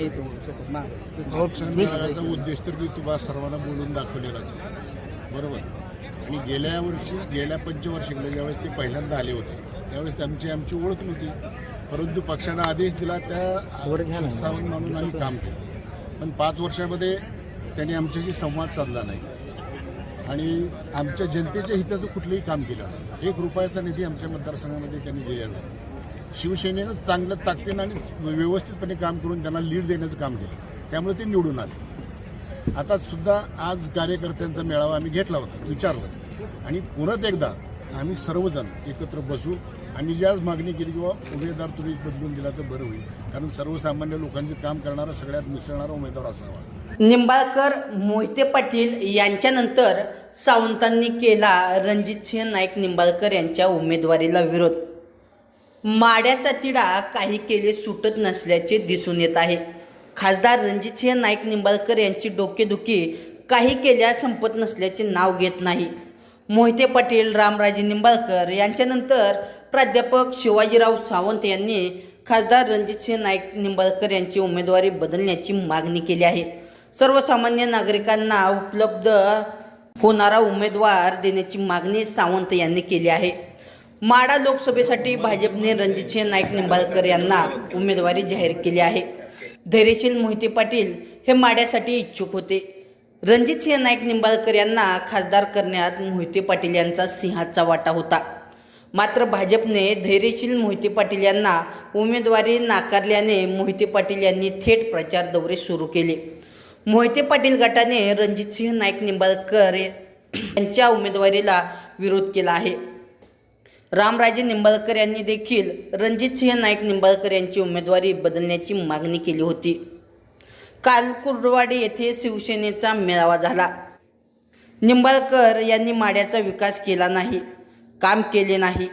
शकत. ना लोकशाही मेळाव्याचा उद्देश तर मी तुम्हाला सर्वांना बोलून दाखवलेलाच आहे. बरोबर? आणि गेल्या वर्षी गेल्या पंचवार्षिकला ज्यावेळेस ते पहिल्यांदा आले होते त्यावेळेस आमची आमची ओळख नव्हती. परंतु पक्षानं आदेश दिला त्या संस्थापन म्हणून आम्ही काम केलं. पण पाच वर्षामध्ये त्यांनी आमच्याशी संवाद साधला नाही. आणि आमच्या जनतेच्या हिताचं कुठलंही काम केलं नाही. एक रुपयाचा निधी आमच्या मतदारसंघामध्ये त्यांनी दिलेला नाही. शिवसेनेनं चांगलं ताकदीनं आणि व्यवस्थितपणे काम करून त्यांना लीड देण्याचं काम केलं. त्यामुळे ते निवडून आले. आता सुद्धा आज कार्यकर्त्यांचा मेळावा आम्ही घेतला होता विचारलं. आणि पुन्हा एकदा आम्ही सर्वजण एकत्र बसू आणि जी मागणी केली किंवा उमेदवार तुम्ही बदलून दिला तर बरं होईल. कारण सर्वसामान्य लोकांचे काम करणारा सगळ्यात मिसळणारा उमेदवार असावा निंबाळकर मोहिते पाटील यांच्यानंतर सावंतांनी केला रणजितसिंह नाईक निंबाळकर यांच्या उमेदवारीला विरोध. माड्याचा तिढा काही केले सुटत नसल्याचे दिसून येत आहे. खासदार रणजितसिंह नाईक निंबाळकर यांची डोकेदुखी काही केल्या संपत नसल्याचे नाव घेत नाही. मोहिते पाटील रामराजे निंबाळकर यांच्यानंतर प्राध्यापक शिवाजीराव सावंत यांनी खासदार रणजितसिंह नाईक निंबाळकर यांची उमेदवारी बदलण्याची मागणी केली आहे. सर्वसामान्य नागरिकांना उपलब्ध होणारा उमेदवार देण्याची मागणी सावंत यांनी केली आहे. माडा लोकसभेसाठी भाजपने रणजितसिंह नाईक निंबाळकर यांना उमेदवारी जाहीर केली आहे. धैर्यशील मोहिते पाटील हे माड्यासाठी इच्छुक होते. रणजितसिंह नाईक निंबाळकर यांना खासदार करण्यात मोहिते पाटील यांचा सिंहाचा वाटा होता. मात्र भाजपने धैर्यशील मोहिते पाटील यांना उमेदवारी नाकारल्याने मोहिते पाटील यांनी थेट प्रचार दौरे सुरू केले. मोहिते पाटील गटाने रणजितसिंह नाईक निंबाळकर यांच्या उमेदवारीला विरोध केला आहे. रामराजे निंबाळकर यांनी देखील रणजितसिंह नाईक निंबाळकर यांची उमेदवारी बदलण्याची मागणी केली होती. काल कुर्डवाडी येथे शिवसेनेचा मेळावा झाला. निंबाळकर यांनी माड्याचा विकास केला नाही काम केले नाही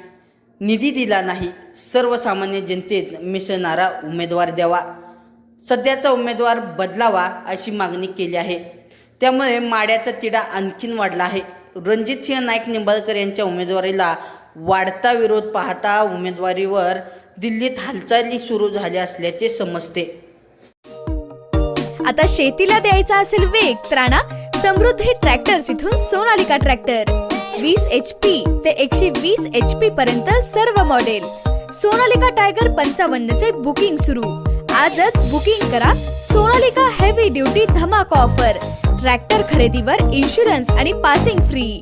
निधी दिला नाही. सर्वसामान्य जनतेत मिसळणारा उमेदवार द्यावा सध्याचा उमेदवार बदलावा अशी मागणी केली आहे. त्यामुळे माड्याचा तिढा आणखीन वाढला आहे. रणजितसिंह नाईक निंबाळकर यांच्या उमेदवारीला वाढता विरोध पाहता उमेदवारीवर दिल्लीत हालचाली सुरू झाल्या असल्याचे समजते. आता शेतीला द्यायचा असेल वेग त्राणा समृद्धी ट्रॅक्टर इथून सोनालिका ट्रॅक्टर. वीस एच पी ते एकशे वीस एच पी पर्यंत सर्व मॉडेल सोनालिका टायगर पंचावन्न चे बुकिंग सुरू. आजच बुकिंग करा सोनालिका हेवी ड्युटी धमाका ऑफर ट्रॅक्टर खरेदीवर इन्शुरन्स आणि पासिंग फ्री